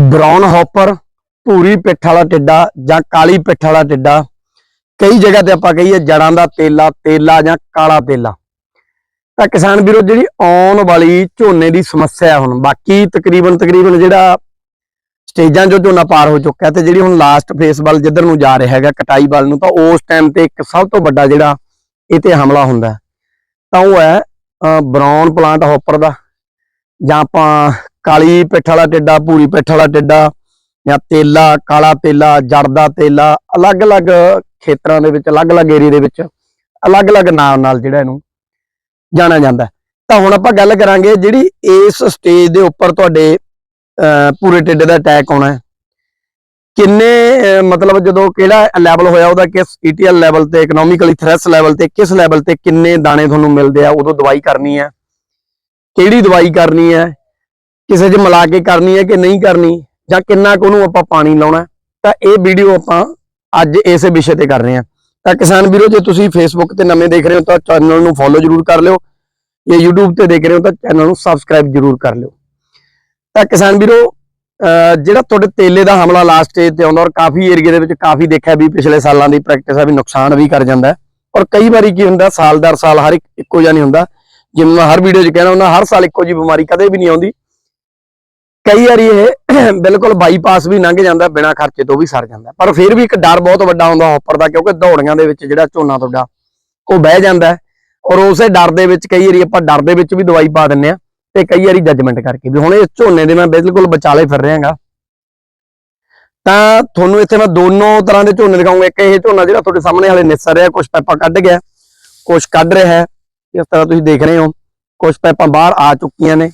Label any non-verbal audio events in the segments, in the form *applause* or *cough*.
Brown hopper, ਭੂਰੀ ਪਿੱਠ ਵਾਲਾ ਟਿੱਡਾ ਜਾਂ ਕਾਲੀ ਪਿੱਠ ਵਾਲਾ ਟਿੱਡਾ, ਕਈ ਜਗ੍ਹਾ ਤੇ ਆਪਾਂ ਕਹੀਏ ਜੜਾਂ ਦਾ ਤੇਲਾ ਤੇਲਾ ਜਾਂ ਕਾਲਾ ਤੇਲਾ। ਤਾਂ ਕਿਸਾਨ ਵੀਰੋ, ਜਿਹੜੀ ਆਉਣ ਵਾਲੀ ਝੋਨੇ ਦੀ ਸਮੱਸਿਆ ਹੁਣ, ਬਾਕੀ ਤਕਰੀਬਨ ਤਕਰੀਬਨ ਜਿਹੜਾ ਸਟੇਜਾਂ 'ਚੋਂ ਝੋਨਾ ਪਾਰ ਹੋ ਚੁੱਕਾ ਤੇ ਜਿਹੜੀ ਹੁਣ ਲਾਸਟ ਫੇਸ ਵੱਲ ਜਿੱਧਰ ਨੂੰ ਜਾ ਰਿਹਾ ਹੈਗਾ, ਕਟਾਈ ਵੱਲ ਨੂੰ, ਤਾਂ ਉਸ ਟਾਈਮ ਤੇ ਇੱਕ ਸਭ ਤੋਂ ਵੱਡਾ ਜਿਹੜਾ ਇਹ ਤੇ ਹਮਲਾ ਹੁੰਦਾ ਤਾਂ ਉਹ ਹੈ ਬ੍ਰਾਊਨ ਪਲਾਂਟ ਹੌਪਰ ਦਾ, ਜਾਂ ਆਪਾਂ ਕਾਲੀ ਪਿੱਠ ਵਾਲਾ ਟਿੱਡਾ ਭੂਰੀ ਪਿੱਠ ਵਾਲਾ ਟਿੱਡਾ ਜਾਂ ਤੇਲਾ ਕਾਲਾ ਤੇਲਾ ਜੜਦਾ ਤੇਲਾ ਅਲੱਗ-ਅਲੱਗ ਖੇਤਰਾਂ ਦੇ ਵਿੱਚ ਅਲੱਗ-ਅਲੱਗ ਏਰੀਆ ਦੇ ਵਿੱਚ ਅਲੱਗ-ਅਲੱਗ ਨਾਮ ਨਾਲ ਜਿਹੜਾ ਇਹਨੂੰ ਜਾਣਿਆ ਜਾਂਦਾ ਤਾਂ ਹੁਣ ਆਪਾਂ ਗੱਲ ਕਰਾਂਗੇ ਜਿਹੜੀ ਇਸ ਸਟੇਜ ਦੇ ਉੱਪਰ ਤੁਹਾਡੇ ਅਹ, ਪੂਰੇ ਟਿੱਡੇ ਦਾ ਅਟੈਕ ਆਉਣਾ ਹੈ। ਕਿੰਨੇ ਮਤਲਬ ਜਦੋਂ ਕਿਹੜਾ ਲੈਵਲ ਹੋਇਆ ਉਹਦਾ ਕਿਸ ਈਟੀਐਲ ਲੈਵਲ ਤੇ ਇਕਨੋਮਿਕਲੀ ਥ੍ਰੈਸ ਲੈਵਲ ਤੇ ਕਿਸ ਲੈਵਲ ਤੇ ਕਿੰਨੇ ਦਾਣੇ ਤੁਹਾਨੂੰ ਮਿਲਦੇ ਆ ਉਦੋਂ ਦਵਾਈ ਕਰਨੀ ਹੈ। ਕਿਹੜੀ ਦਵਾਈ ਕਰਨੀ ਹੈ ਕਿਸੇ 'ਚ ਮਿਲਾ ਕੇ ਕਰਨੀ ਹੈ ਕਿ ਨਹੀਂ ਕਰਨੀ ਜਾਂ ਕਿੰਨਾ ਕੁ ਉਹਨੂੰ ਆਪਾਂ ਪਾਣੀ ਲਾਉਣਾ ਤਾਂ ਇਹ ਵੀਡੀਓ ਆਪਾਂ ਅੱਜ ਇਸੇ ਵਿਸ਼ੇ ਤੇ ਕਰ ਰਹੇ ਹਾਂ। ਤਾਂ ਕਿਸਾਨ ਵੀਰੋ, ਜੇ ਤੁਸੀਂ ਫੇਸਬੁੱਕ ਤੇ ਨਵੇਂ ਦੇਖ ਰਹੇ ਹੋ ਤਾਂ ਚੈਨਲ ਨੂੰ ਫੋਲੋ ਜਰੂਰ ਕਰ ਲਿਓ। ਜੇ YouTube ਤੇ ਦੇਖ ਰਹੇ ਹੋ ਤਾਂ ਚੈਨਲ ਨੂੰ ਸਬਸਕ੍ਰਾਈਬ ਜਰੂਰ ਕਰ ਲਿਓ। ਤਾਂ ਕਿਸਾਨ ਵੀਰੋ ਜਿਹੜਾ ਤੁਹਾਡੇ ਤੇਲੇ ਦਾ ਹਮਲਾ ਲਾਸਟ ਸਟੇਜ ਤੇ ਆਉਂਦਾ ਔਰ ਕਾਫੀ ਏਰੀਆ ਦੇ ਵਿੱਚ ਕਾਫੀ ਦੇਖਿਆ ਵੀ ਪਿਛਲੇ ਸਾਲਾਂ ਦੀ ਪ੍ਰੈਕਟਿਸ ਆ ਵੀ ਨੁਕਸਾਨ ਵੀ ਕਰ ਜਾਂਦਾ ਔਰ ਕਈ ਵਾਰੀ ਕੀ ਹੁੰਦਾ, ਸਾਲ ਦਰ ਸਾਲ ਹਰ ਇੱਕੋ ਜਿਹਾ ਨਹੀਂ ਹੁੰਦਾ। ਜਿਵੇਂ ਮੈਂ ਹਰ ਵੀਡੀਓ 'ਚ ਕਹਿਣਾ ਹੁੰਦਾ, ਹਰ ਸਾਲ ਇੱਕੋ ਜਿਹੀ ਬਿਮਾਰੀ ਕਦੇ ਵੀ ਨਹੀਂ ਆਉਂਦੀ। ਕਈ ਵਾਰੀ ਇਹ *clears throat* ਬਿਲਕੁਲ ਬਾਈਪਾਸ ਵੀ ਲੰਘ ਜਾਂਦਾ ਬਿਨਾਂ ਖਰਚੇ ਤੋਂ ਵੀ ਸਰ ਜਾਂਦਾ। ਪਰ ਫਿਰ ਵੀ ਇੱਕ ਡਰ ਬਹੁਤ ਵੱਡਾ ਹੁੰਦਾ ਹੌਪਰ ਦਾ, ਕਿਉਂਕਿ ਦੌੜੀਆਂ ਦੇ ਵਿੱਚ ਜਿਹੜਾ ਝੋਨਾ ਤੁਹਾਡਾ, ਉਹ ਬਹਿ ਜਾਂਦਾ ਔਰ ਉਸੇ ਡਰ ਦੇ ਵਿੱਚ ਕਈ ਵਾਰੀ ਆਪਾਂ ਡਰ ਦੇ ਵਿੱਚ ਵੀ ਦਵਾਈ ਪਾ ਦਿੰਨੇ ਆ ਤੇ ਕਈ ਵਾਰੀ ਜੱਜਮੈਂਟ ਕਰਕੇ ਵੀ ਹੁਣ ਇਹ ਝੋਨੇ ਦੇ ਮੈਂ ਬਿਲਕੁਲ ਬਚਾਲੇ ਫਿਰ ਰਿਹਾਗਾ ਤਾਂ ਤੁਹਾਨੂੰ ਇੱਥੇ ਮੈਂ ਦੋਨੋਂ ਤਰ੍ਹਾਂ ਦੇ ਝੋਨੇ ਦਿਖਾਉਂਗਾ। ਇੱਕ ਇਹ ਝੋਨਾ ਜਿਹੜਾ ਤੁਹਾਡੇ ਸਾਹਮਣੇ ਹਾਲੇ ਨਿਸਰ ਰਿਹਾ ਕੁਝ ਪੈਪਾ ਕੱਢ ਗਿਆ ਕੁਝ ਕੱਢ ਰਿਹਾ ਹੈ। ਇਸ ਤਰ੍ਹਾਂ ਤੁਸੀਂ ਦੇਖ ਰਹੇ ਹੋ ਕੁਝ ਪੈਪਾਂ ਬਾਹਰ ਆ ਚੁੱਕੀਆਂ ਨੇ।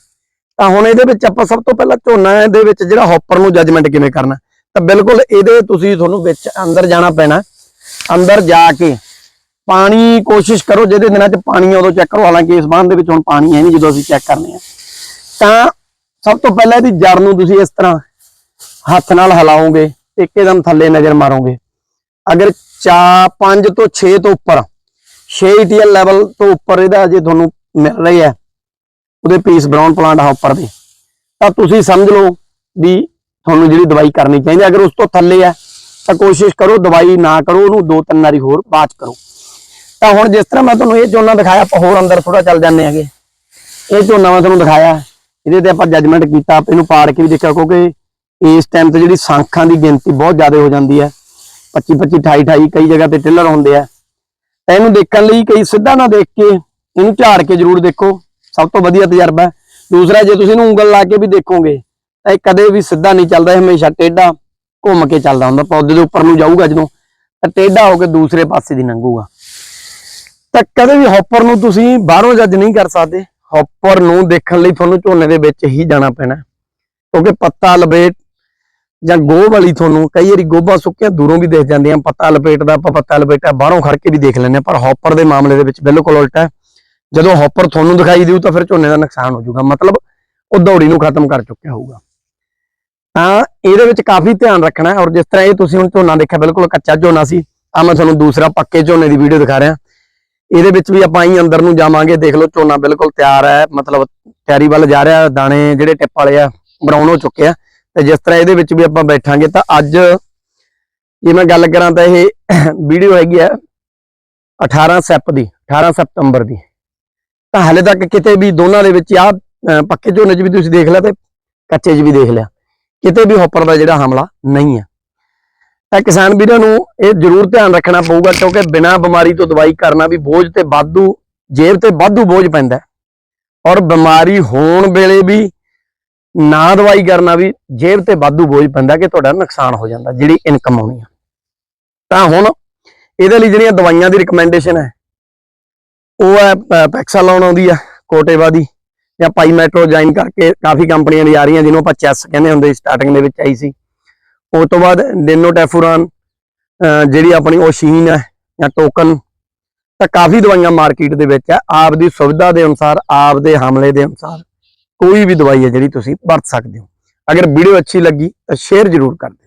ਤਾਂ ਹੁਣ ਇਹਦੇ ਵਿੱਚ ਆਪਾਂ ਸਭ ਤੋਂ ਪਹਿਲਾਂ ਝੋਨਾ ਦੇ ਵਿੱਚ ਜਿਹੜਾ ਹੌਪਰ ਨੂੰ ਜੱਜਮੈਂਟ ਕਿਵੇਂ ਕਰਨਾ? ਤਾਂ ਬਿਲਕੁਲ ਇਹਦੇ ਤੁਸੀਂ ਤੁਹਾਨੂੰ ਵਿੱਚ ਅੰਦਰ ਜਾਣਾ ਪੈਣਾ। ਅੰਦਰ ਜਾ ਕੇ ਪਾਣੀ ਕੋਸ਼ਿਸ਼ ਕਰੋ, ਜਿਹਦੇ ਦਿਨਾਂ 'ਚ ਪਾਣੀ ਉਦੋਂ ਚੈੱਕ ਕਰੋ। ਹਾਲਾਂਕਿ ਇਸ ਬਾਂਹ ਦੇ ਵਿੱਚ ਹੁਣ ਪਾਣੀ ਹੈ ਨਹੀਂ, ਜਦੋਂ ਅਸੀਂ ਚੈੱਕ ਕਰਨੇ ਆ। ਤਾਂ ਸਭ ਤੋਂ ਪਹਿਲਾਂ ਇਹਦੀ ਜੜ ਨੂੰ ਤੁਸੀਂ ਇਸ ਤਰ੍ਹਾਂ ਹੱਥ ਨਾਲ ਹਿਲਾਓਗੇ ਤੇ ਇੱਕਦਮ ਥੱਲੇ ਨਜ਼ਰ ਮਾਰੋਗੇ। ਅਗਰ 4 5 ਤੋਂ 6 ਤੋਂ ਉੱਪਰ 6 ETL ਲੈਵਲ ਤੋਂ ਉੱਪਰ ਇਹਦਾ ਜੇ ਤੁਹਾਨੂੰ ਮਿਲ ਰਹੀ ਹੈ। ਉਹਦੇ ਪੀਸ ਬ੍ਰਾਊਨ ਪਲਾਂਟ ਹੌਪਰ ਦੇ। ਤਾਂ ਤੁਸੀਂ ਸਮਝ ਲਓ ਵੀ ਤੁਹਾਨੂੰ ਜਿਹੜੀ ਦਵਾਈ ਕਰਨੀ ਚਾਹੀਦੀ ਅਗਰ ਉਸ ਤੋਂ ਥੱਲੇ ਹੈ, ਤਾਂ ਕੋਸ਼ਿਸ਼ ਕਰੋ ਦਵਾਈ ਨਾ ਕਰੋ, ਉਹਨੂੰ ਦੋ ਤਿੰਨ ਵਾਰੀ ਹੋਰ ਬਾਅਦ 'ਚ ਕਰੋ। ਤਾਂ ਹੁਣ ਜਿਸ ਤਰ੍ਹਾਂ ਮੈਂ ਤੁਹਾਨੂੰ ਇਹ ਝੋਨਾ ਦਿਖਾਇਆ, ਆਪਾਂ ਹੋਰ ਅੰਦਰ ਥੋੜਾ ਚੱਲ ਜਾਂਦੇ ਹੈਗੇ। ਇਹ ਝੋਨਾ ਮੈਂ ਤੁਹਾਨੂੰ ਦਿਖਾਇਆ, ਇਹਦੇ ਤੇ ਆਪਾਂ ਜੱਜਮੈਂਟ ਕੀਤਾ ਇਹਨੂੰ ਪਾੜ ਕੇ ਵੀ ਦੇਖਿਆ, ਕਿਉਂਕਿ ਇਸ ਟਾਈਮ ਤੇ ਜਿਹੜੀ ਸੰਖਾਂ ਦੀ ਗਿਣਤੀ ਬਹੁਤ ਜ਼ਿਆਦਾ ਹੋ ਜਾਂਦੀ ਹੈ। 25 25 28 28 ਕਈ ਜਗ੍ਹਾ ਤੇ ਟਿਲਰ ਹੁੰਦੇ ਆ। ਤਾਂ ਇਹਨੂੰ ਦੇਖਣ ਲਈ ਕਈ ਸਿੱਧਾ ਨਾ ਦੇਖ ਕੇ, ਇਹਨੂੰ ਝਾੜ ਕੇ ਜ਼ਰੂਰ ਦੇਖੋ। ਸਭ ਤੋਂ ਵਧੀਆ ਤਜਰਬਾ ਹੈ। ਦੂਸਰਾ, ਜੇ ਤੁਸੀਂ ਇਹਨੂੰ ਉਂਗਲ ਲਾ ਕੇ ਵੀ ਦੇਖੋਗੇ, ਤਾਂ ਇਹ ਕਦੇ ਵੀ ਸਿੱਧਾ ਨਹੀਂ ਚੱਲਦਾ, ਇਹ ਹਮੇਸ਼ਾ ਟੇਢਾ ਘੁੰਮ ਕੇ ਚੱਲਦਾ ਹੁੰਦਾ, ਪੌਦੇ ਦੇ ਉੱਪਰ ਨੂੰ ਜਾਊਗਾ ਜਦੋਂ, ਤਾਂ ਟੇਢਾ ਹੋ ਕੇ ਦੂਸਰੇ ਪਾਸੇ ਦੀ ਲੰਘੂਗਾ। ਤਾਂ ਕਦੇ ਵੀ ਹੌਪਰ ਨੂੰ ਤੁਸੀਂ ਬਾਹਰੋਂ ਜੱਜ ਨਹੀਂ ਕਰ ਸਕਦੇ। ਹੌਪਰ ਨੂੰ ਦੇਖਣ ਲਈ ਤੁਹਾਨੂੰ ਝੋਨੇ ਦੇ ਵਿੱਚ ਹੀ ਜਾਣਾ ਪੈਣਾ ਕਿਉਂਕਿ ਪੱਤਾ, ਲਪੇਟ ਜਾਂ ਗੋਹ ਵਾਲੀ ਤੁਹਾਨੂੰ ਕਈ ਵਾਰੀ ਗੋਭਾ ਸੁੱਕਿਆ ਦੂਰੋਂ ਵੀ ਦੇਖ ਜਾਂਦੇ ਆ ਪੱਤਾ, ਲਪੇਟ ਦਾ ਆਪਾਂ ਪੱਤਾ, ਲਪੇਟਾ ਬਾਹਰੋਂ ਖੜ ਕੇ ਵੀ ਦੇਖ ਲੈਂਦੇ ਹਾਂ, ਪਰ ਹੌਪਰ ਦੇ ਮਾਮਲੇ ਦੇ ਵਿੱਚ ਬਿਲਕੁਲ ਉਲਟਾ ਹੈ। ਜਦੋਂ ਹੌਪਰ ਤੁਹਾਨੂੰ ਦਿਖਾਈ ਦਿਊ ਤਾਂ ਫਿਰ ਝੋਨੇ ਦਾ ਨੁਕਸਾਨ ਹੋ ਜਾਊਗਾ। ਮਤਲਬ ਉਹ ਦੌੜੀ ਨੂੰ ਖਤਮ ਕਰ ਚੁੱਕਿਆ ਹੋਊਗਾ। ਤਾਂ ਇਹਦੇ ਵਿੱਚ ਕਾਫੀ ਧਿਆਨ ਰੱਖਣਾ ਔਰ ਜਿਸ ਤਰ੍ਹਾਂ ਇਹ ਤੁਸੀਂ ਹੁਣ ਝੋਨਾ ਦੇਖਿਆ, ਬਿਲਕੁਲ ਕੱਚਾ ਝੋਨਾ ਸੀ। ਆ ਮੈਂ ਤੁਹਾਨੂੰ ਦੂਸਰਾ ਪੱਕੇ ਝੋਨੇ ਦੀ ਵੀਡੀਓ ਦਿਖਾ ਰਿਹਾ। ਇਹਦੇ ਵਿੱਚ ਵੀ ਆਪਾਂ ਹੀ ਅੰਦਰ ਨੂੰ ਜਾਵਾਂਗੇ, ਦੇਖ ਲਓ ਝੋਨਾ ਬਿਲਕੁਲ ਤਿਆਰ ਹੈ, ਮਤਲਬ ਤਿਆਰੀ ਵੱਲ ਜਾ ਰਿਹਾ, ਦਾਣੇ ਜਿਹੜੇ ਟਿੱਪ ਵਾਲੇ ਆ ਬਰਾਉਨ ਹੋ ਚੁੱਕੇ ਆ। ਤੇ ਜਿਸ ਤਰ੍ਹਾਂ ਇਹਦੇ ਵਿੱਚ ਵੀ ਆਪਾਂ ਬੈਠਾਂਗੇ ਤਾਂ ਅੱਜ ਜੇ ਮੈਂ ਗੱਲ ਕਰਾਂ ਤਾਂ ਇਹ ਵੀਡੀਓ ਹੈਗੀ ਆ 18 ਸੈਪ ਦੀ 18 ਸਤੰਬਰ ਦੀ। ਤਾਂ ਹਲੇ ਤੱਕ ਕਿਤੇ ਵੀ ਦੋਨਾਂ ਦੇ ਵਿੱਚ ਆ ਪੱਕੇ ਝੋਨੇ 'ਚ ਵੀ ਤੁਸੀਂ ਦੇਖ ਲਿਆ ਤੇ ਕੱਚੇ 'ਚ ਵੀ ਦੇਖ ਲਿਆ। ਕਿਤੇ ਵੀ ਹੌਪਰ ਦਾ ਜਿਹੜਾ ਹਮਲਾ ਨਹੀਂ ਹੈ ਤਾਂ ਕਿਸਾਨ ਵੀਰਾਂ ਨੂੰ ਇਹ ਜ਼ਰੂਰ ਧਿਆਨ ਰੱਖਣਾ ਪਊਗਾ ਕਿਉਂਕਿ ਬਿਨਾਂ ਬਿਮਾਰੀ ਤੋਂ ਦਵਾਈ ਕਰਨਾ ਵੀ ਬੋਝ ਤੇ ਵਾਧੂ, ਜੇਬ ਤੇ ਵਾਧੂ ਬੋਝ ਪੈਂਦਾ ਔਰ ਬਿਮਾਰੀ ਹੋਣ ਵੇਲੇ ਵੀ ਨਾ ਦਵਾਈ ਕਰਨਾ ਵੀ ਜੇਬ ਤੇ ਵਾਧੂ ਬੋਝ ਪੈਂਦਾ ਕਿ ਤੁਹਾਡਾ ਨੁਕਸਾਨ ਹੋ ਜਾਂਦਾ, ਜਿਹੜੀ ਇਨਕਮ ਆਉਣੀ ਆ। ਤਾਂ ਹੁਣ ਇਹਦੇ ਲਈ ਜਿਹੜੀਆਂ ਦਵਾਈਆਂ ਦੀ ਰਿਕਮੈਂਡੇਸ਼ਨ ਹੈ ਉਹ ਹੈ ਪੈਕਸਾ ਪੈਕਸਾਲੋਨ ਆਉਂਦੀ ਆ, ਕੋਟੇਵਾ ਦੀ, ਜਾਂ ਪਾਈ ਮੈਟਰੋ ਜੁਆਇਨ ਕਰਕੇ ਕਾਫੀ ਕੰਪਨੀਆਂ ਦੀ ਆ ਰਹੀਆਂ, ਜਿਹਨੂੰ ਆਪਾਂ ਚੈਸ ਕਹਿੰਦੇ ਹੁੰਦੇ ਸਟਾਰਟਿੰਗ ਦੇ ਵਿੱਚ ਆਈ ਸੀ। ਉਸ ਤੋਂ ਬਾਅਦ ਡੈਨੋਟੈਫੂਰਾਨ ਅਹ, ਜਿਹੜੀ ਆਪਣੀ ਓਸ਼ੀਨ ਹੈ, ਜਾਂ ਟੋਕਨ ਤਾਂ ਕਾਫੀ ਦਵਾਈਆਂ ਮਾਰਕੀਟ ਦੇ ਵਿੱਚ ਹੈ ਆਪ ਦੀ ਸੁਵਿਧਾ ਦੇ ਅਨੁਸਾਰ ਆਪ ਦੇ ਹਮਲੇ ਦੇ ਅਨੁਸਾਰ, ਕੋਈ ਵੀ ਦਵਾਈ ਹੈ ਜਿਹੜੀ ਤੁਸੀਂ ਵਰਤ ਸਕਦੇ ਹੋ। ਅਗਰ ਵੀਡੀਓ ਅੱਛੀ ਲੱਗੀ, ਤਾਂ ਸ਼ੇਅਰ ਜ਼ਰੂਰ ਕਰ ਦਿਓ।